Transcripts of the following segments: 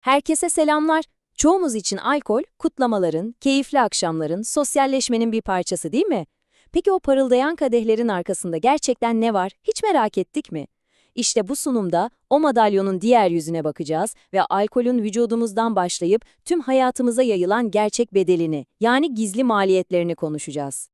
Herkese selamlar. Çoğumuz için alkol, kutlamaların, keyifli akşamların, sosyalleşmenin bir parçası değil mi? Peki o parıldayan kadehlerin arkasında gerçekten ne var? Hiç merak ettik mi? İşte bu sunumda o madalyonun diğer yüzüne bakacağız ve alkolün vücudumuzdan başlayıp tüm hayatımıza yayılan gerçek bedelini, yani gizli maliyetlerini konuşacağız.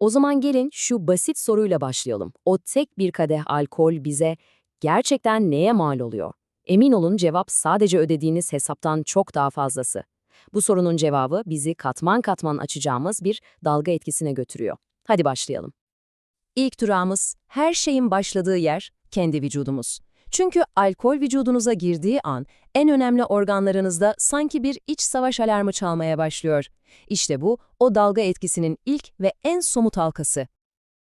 O zaman gelin şu basit soruyla başlayalım. O tek bir kadeh alkol bize gerçekten neye mal oluyor? Emin olun cevap sadece ödediğiniz hesaptan çok daha fazlası. Bu sorunun cevabı bizi katman katman açacağımız bir dalga etkisine götürüyor. Hadi başlayalım. İlk durağımız her şeyin başladığı yer kendi vücudumuz. Çünkü alkol vücudunuza girdiği an en önemli organlarınızda sanki bir iç savaş alarmı çalmaya başlıyor. İşte bu o dalga etkisinin ilk ve en somut halkası.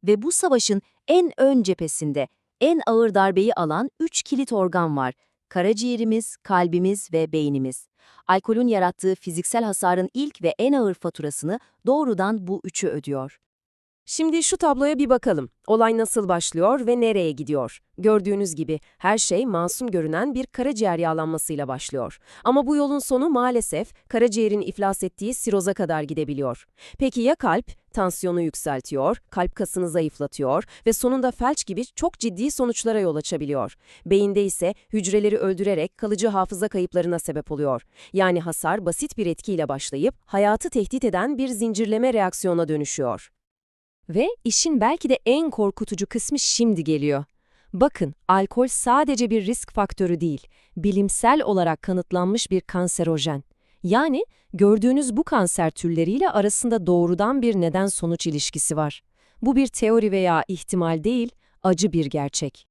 Ve bu savaşın en ön cephesinde en ağır darbeyi alan üç kilit organ var. Karaciğerimiz, kalbimiz ve beynimiz. Alkolün yarattığı fiziksel hasarın ilk ve en ağır faturasını doğrudan bu üçü ödüyor. Şimdi şu tabloya bir bakalım. Olay nasıl başlıyor ve nereye gidiyor? Gördüğünüz gibi her şey masum görünen bir karaciğer yağlanmasıyla başlıyor. Ama bu yolun sonu maalesef karaciğerin iflas ettiği siroza kadar gidebiliyor. Peki ya kalp? Tansiyonu yükseltiyor, kalp kasını zayıflatıyor ve sonunda felç gibi çok ciddi sonuçlara yol açabiliyor. Beyinde ise hücreleri öldürerek kalıcı hafıza kayıplarına sebep oluyor. Yani hasar basit bir etkiyle başlayıp hayatı tehdit eden bir zincirleme reaksiyona dönüşüyor. Ve işin belki de en korkutucu kısmı şimdi geliyor. Bakın, alkol sadece bir risk faktörü değil, bilimsel olarak kanıtlanmış bir kanserojen. Yani gördüğünüz bu kanser türleriyle arasında doğrudan bir neden-sonuç ilişkisi var. Bu bir teori veya ihtimal değil, acı bir gerçek.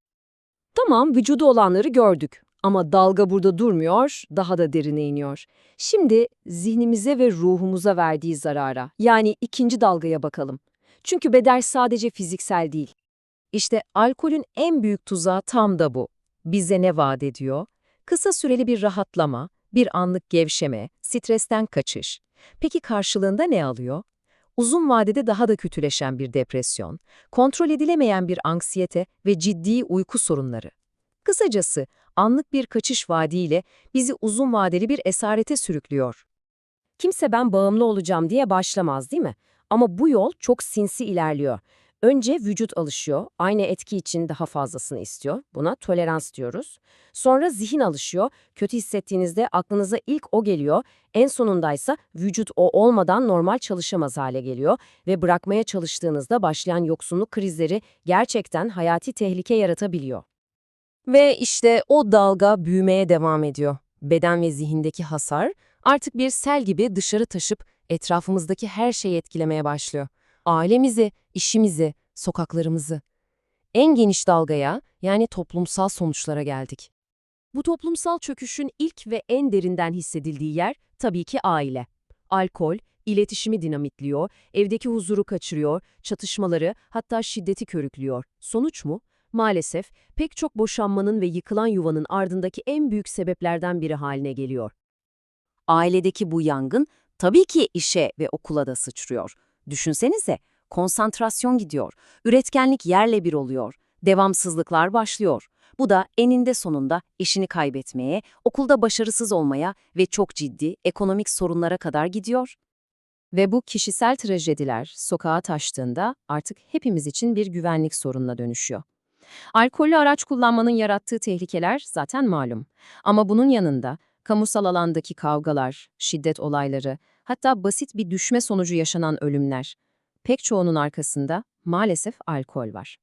Tamam, vücudu olanları gördük. Ama dalga burada durmuyor, daha da derine iniyor. Şimdi zihnimize ve ruhumuza verdiği zarara, yani ikinci dalgaya bakalım. Çünkü bedel sadece fiziksel değil. İşte alkolün en büyük tuzağı tam da bu. Bize ne vaat ediyor? Kısa süreli bir rahatlama, bir anlık gevşeme, stresten kaçış. Peki karşılığında ne alıyor? Uzun vadede daha da kötüleşen bir depresyon, kontrol edilemeyen bir anksiyete ve ciddi uyku sorunları. Kısacası anlık bir kaçış vaadiyle bizi uzun vadeli bir esarete sürüklüyor. Kimse ben bağımlı olacağım diye başlamaz değil mi? Ama bu yol çok sinsi ilerliyor. Önce vücut alışıyor, aynı etki için daha fazlasını istiyor. Buna tolerans diyoruz. Sonra zihin alışıyor, kötü hissettiğinizde aklınıza ilk o geliyor. En sonundaysa vücut o olmadan normal çalışamaz hale geliyor ve bırakmaya çalıştığınızda başlayan yoksunluk krizleri gerçekten hayati tehlike yaratabiliyor. Ve işte o dalga büyümeye devam ediyor. Beden ve zihindeki hasar artık bir sel gibi dışarı taşıp etrafımızdaki her şeyi etkilemeye başlıyor. Ailemizi, işimizi, sokaklarımızı. En geniş dalgaya, yani toplumsal sonuçlara geldik. Bu toplumsal çöküşün ilk ve en derinden hissedildiği yer tabii ki aile. Alkol, iletişimi dinamitliyor, evdeki huzuru kaçırıyor, çatışmaları hatta şiddeti körüklüyor. Sonuç mu? Maalesef pek çok boşanmanın ve yıkılan yuvanın ardındaki en büyük sebeplerden biri haline geliyor. Ailedeki bu yangın tabii ki işe ve okula da sıçrıyor. Düşünsenize, konsantrasyon gidiyor, üretkenlik yerle bir oluyor, devamsızlıklar başlıyor. Bu da eninde sonunda işini kaybetmeye, okulda başarısız olmaya ve çok ciddi ekonomik sorunlara kadar gidiyor. Ve bu kişisel trajediler sokağa taştığında artık hepimiz için bir güvenlik sorununa dönüşüyor. Alkollü araç kullanmanın yarattığı tehlikeler zaten malum. Ama bunun yanında kamusal alandaki kavgalar, şiddet olayları, hatta basit bir düşme sonucu yaşanan ölümler. Pek çoğunun arkasında maalesef alkol var.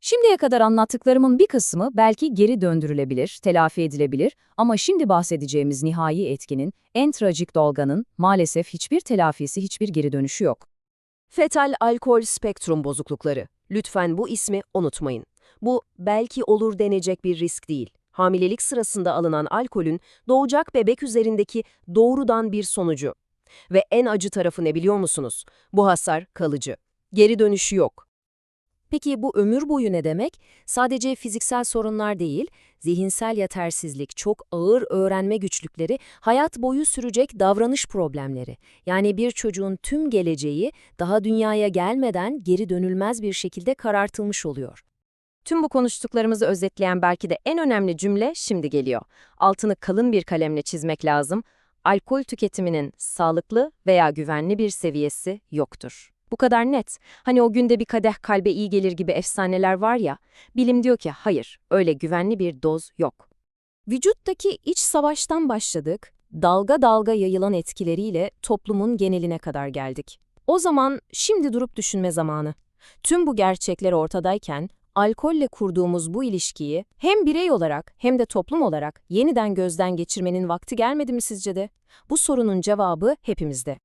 Şimdiye kadar anlattıklarımın bir kısmı belki geri döndürülebilir, telafi edilebilir ama şimdi bahsedeceğimiz nihai etkinin, en trajik dalganın maalesef hiçbir telafisi, hiçbir geri dönüşü yok. Fetal alkol spektrum bozuklukları. Lütfen bu ismi unutmayın. Bu belki olur denecek bir risk değil. Hamilelik sırasında alınan alkolün doğacak bebek üzerindeki doğrudan bir sonucu. Ve en acı tarafı ne biliyor musunuz? Bu hasar kalıcı. Geri dönüşü yok. Peki bu ömür boyu ne demek? Sadece fiziksel sorunlar değil, zihinsel yetersizlik, çok ağır öğrenme güçlükleri, hayat boyu sürecek davranış problemleri. Yani bir çocuğun tüm geleceği daha dünyaya gelmeden geri dönülmez bir şekilde karartılmış oluyor. Tüm bu konuştuklarımızı özetleyen belki de en önemli cümle şimdi geliyor. Altını kalın bir kalemle çizmek lazım. Alkol tüketiminin sağlıklı veya güvenli bir seviyesi yoktur. Bu kadar net. Hani o günde bir kadeh kalbe iyi gelir gibi efsaneler var ya, bilim diyor ki hayır, öyle güvenli bir doz yok. Vücuttaki iç savaştan başladık, dalga dalga yayılan etkileriyle toplumun geneline kadar geldik. O zaman şimdi durup düşünme zamanı. Tüm bu gerçekler ortadayken alkolle kurduğumuz bu ilişkiyi hem birey olarak hem de toplum olarak yeniden gözden geçirmenin vakti gelmedi mi sizce de? Bu sorunun cevabı hepimizde.